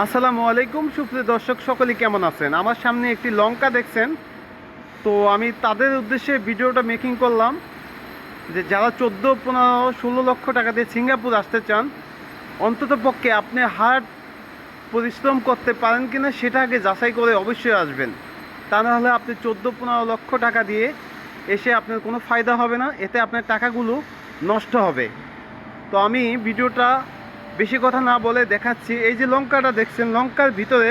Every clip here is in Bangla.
আসসালামু আলাইকুম, সুপ্রিয় দর্শক সকলে কেমন আছেন? আমার সামনে একটি লঙ্কা দেখছেন। তো আমি তাদের উদ্দেশ্যে ভিডিওটা মেকিং করলাম যে যারা চোদ্দ, পনেরো, ষোলো লক্ষ টাকা দিয়ে সিঙ্গাপুর আসতে চান, অন্তত পক্ষে আপনি হার্ড পরিশ্রম করতে পারেন কি না সেটা আগে যাচাই করে অবশ্যই আসবেন। তা না হলে আপনি চোদ্দ, পনেরো লক্ষ টাকা দিয়ে এসে আপনার কোনো ফায়দা হবে না, এতে আপনার টাকাগুলো নষ্ট হবে। তো আমি ভিডিওটা বেশি কথা না বলে দেখাচ্ছি। এই যে লঙ্কাটা দেখছেন, লঙ্কার ভিতরে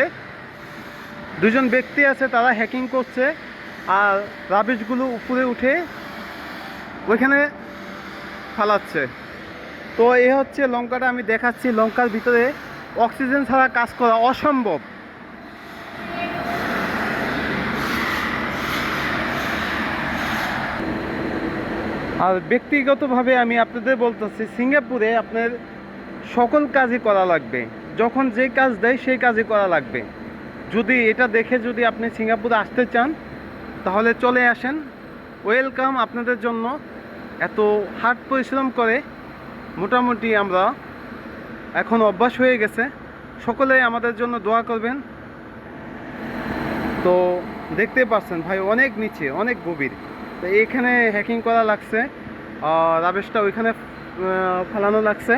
দুজন ব্যক্তি আছে, তারা হ্যাকিং করছে আর রাবিশগুলো উপরে উঠে ওইখানে ফালাচ্ছে। তো এ হচ্ছে লঙ্কাটা আমি দেখাচ্ছি, লঙ্কার ভিতরে অক্সিজেন ছাড়া কাজ করা অসম্ভব। আর ব্যক্তিগতভাবে আমি আপনাদের বলতেছি, সিঙ্গাপুরে আপনার সকল কাজই করা লাগবে। যখন যে কাজ দেয়, সেই কাজই করা লাগবে। যদি এটা দেখে যদি আপনি সিঙ্গাপুরে আসতে চান, তাহলে চলে আসেন। ওয়েলকাম আপনাদের জন্য। এত হার্ড পরিশ্রম করে মোটামুটি আমরা এখন অভ্যাস হয়ে গেছে। সকলে আমাদের জন্য দোয়া করবেন। তো দেখতে পাচ্ছেন ভাই, অনেক নিচে, অনেক গভীর। তো এখানে হ্যাকিং করা লাগছে, আর রাবেশটা ওইখানে ফালানো লাগছে।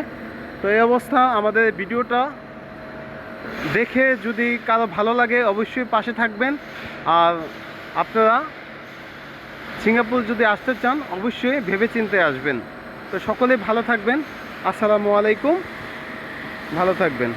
তো এই অবস্থা, আমাদের ভিডিওটা দেখে যদি কারও ভালো লাগে, অবশ্যই পাশে থাকবেন। আর আপনারা সিঙ্গাপুর যদি আসতে চান, অবশ্যই ভেবে চিনতে আসবেন। তো সকলে ভালো থাকবেন। আসসালামু আলাইকুম। ভালো থাকবেন।